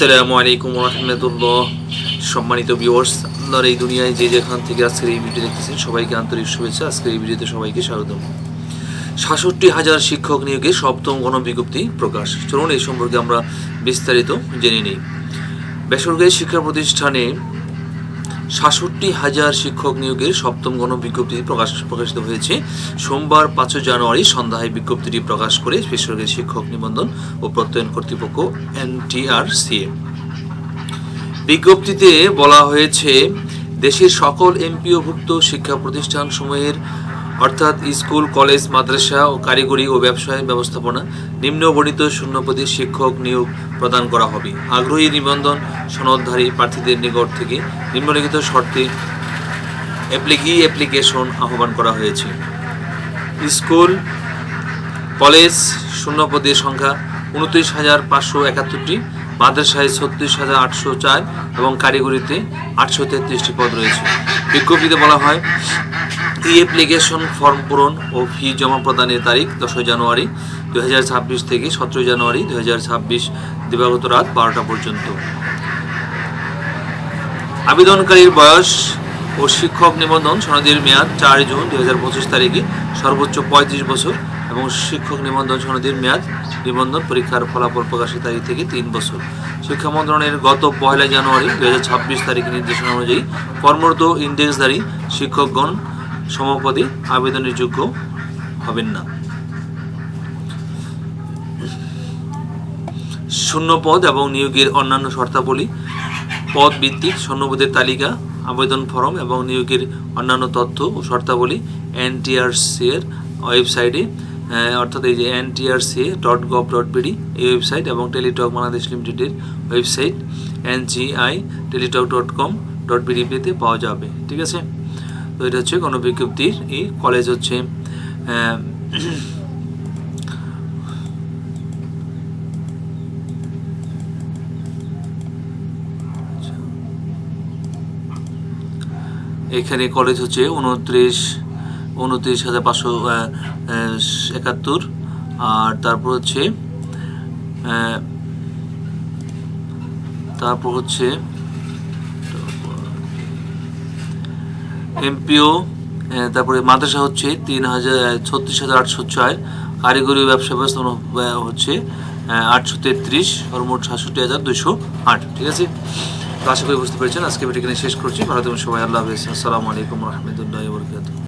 আসসালামু আলাইকুম রহমতুল্লাহ সম্মানিত ভিউয়ার্স আপনার এই দুনিয়ায় যে যেখান থেকে আজকের এই ভিডিও দেখতেছেন, সবাইকে আন্তরিক শুভেচ্ছা। আজকের এই ভিডিওতে সবাইকে স্বাগত সাতষট্টি হাজার শিক্ষক নিয়োগে সপ্তম গণবিজ্ঞপ্তি প্রকাশ। চলুন এই সম্পর্কে আমরা বিস্তারিত জেনে নিই। বেসরকারি শিক্ষা প্রতিষ্ঠানে সাতষট্টি হাজার শিক্ষক নিয়োগের সপ্তম গণ গণবিজ্ঞপ্তি প্রকাশ প্রকাশিত হয়েছে। সোমবার পাঁচই জানুয়ারি সন্ধ্যায় বিজ্ঞপ্তিটি প্রকাশ করে বেসরকারি শিক্ষক নিবন্ধন ও প্রত্যয়ন কর্তৃপক্ষ, এনটিআরসিএ। বিজ্ঞপ্তিতে বলা হয়েছে, দেশের সকল এমপিওভুক্ত শিক্ষা প্রতিষ্ঠান প্রতিষ্ঠানসমূহের অর্থাৎ স্কুল, কলেজ, মাদ্রাসা ও কারিগরি ও ব্যবসায় ব্যবস্থাপনা নিম্নবর্ণিত শূন্যপদী শিক্ষক নিয়োগ প্রদান করা হবে। আগ্রহী নিবন্ধন সনদধারী প্রার্থীদের নিকট থেকে নিম্নলিখিত শর্তে অ্যাপ্লিকি অ্যাপ্লিকেশন আহ্বান করা হয়েছে। স্কুল, কলেজ শূন্যপদের সংখ্যা উনত্রিশ হাজার পাঁচশো একাত্তরটি, মাদ্রাসায় ছত্রিশ হাজার আটশো চার এবং কারিগরিতে আটশো তেত্রিশটি পদ রয়েছে। বিজ্ঞপ্তিতে বলা হয় ই অ্যাপ্লিকেশন ফর্ম পূরণ ও ফি জমা প্রদানের তারিখ দশই জানুয়ারি দু থেকে সতেরোই জানুয়ারি দু দিবাগত রাত বারোটা পর্যন্ত। আবেদনকারীর বয়স ও শিক্ষক নিবন্ধন সনদের মেয়াদ চার জুন দুই হাজার তারিখে সর্বোচ্চ পঁয়ত্রিশ বছর এবং শিক্ষক নিবন্ধন সনদের মেয়াদ নিবন্ধন পরীক্ষার ফলাফল প্রকাশের তারিখ থেকে তিন বছর। শিক্ষা মন্ত্রণালয়ের গত পয়লা জানুয়ারি দু হাজার ছাব্বিশ তারিখের নির্দেশনা অনুযায়ী কর্মরত ইন্ডেক্সধারী শিক্ষকগণ সমপদে আবেদনের যোগ্য হবেন না। শূন্য পদ এবং নিয়োগের অন্যান্য শর্তাবলী পদ ভিত্তিক শূন্যপদের তালিকা, আবেদন ফরম এবং নিয়োগের অন্যান্য তথ্য ও শর্তাবলী এনটিআরসি এর ওয়েবসাইটে অর্থাৎ এই যে NTRC dot gov dot BD এই ওয়েবসাইট এবং টেলিটক বাংলাদেশ লিমিটেডের website, এনজিআই Teletalk dot com dot বিডিপিতে পাওয়া যাবে। ঠিক আছে? তো এটা হচ্ছে কোনো বিজ্ঞপ্তির এই কলেজ হচ্ছে এখানে কলেজ হচ্ছে উনত্রিশ উনত্রিশ হাজার পাঁচশো একাত্তর, আর তারপর হচ্ছে তারপর হচ্ছে এমপিও তারপরে মাদ্রাসা হচ্ছে তিন হাজার ছত্রিশ হাজার আটশো ছয়। কারিগরি ব্যবসা ব্যবস্থাপনা হচ্ছে আটশো তেত্রিশ আর মোট সাতষট্টি হাজার দুশো আট, ঠিক আছে? তো আশা করি বুঝতে পেরেছেন। আজকে ভিডিও শেষ করছি। এবং সবাই। আল্লাহ হাফিজ। আসসালামু আলাইকুম রহমতুল্লাহ বরকাত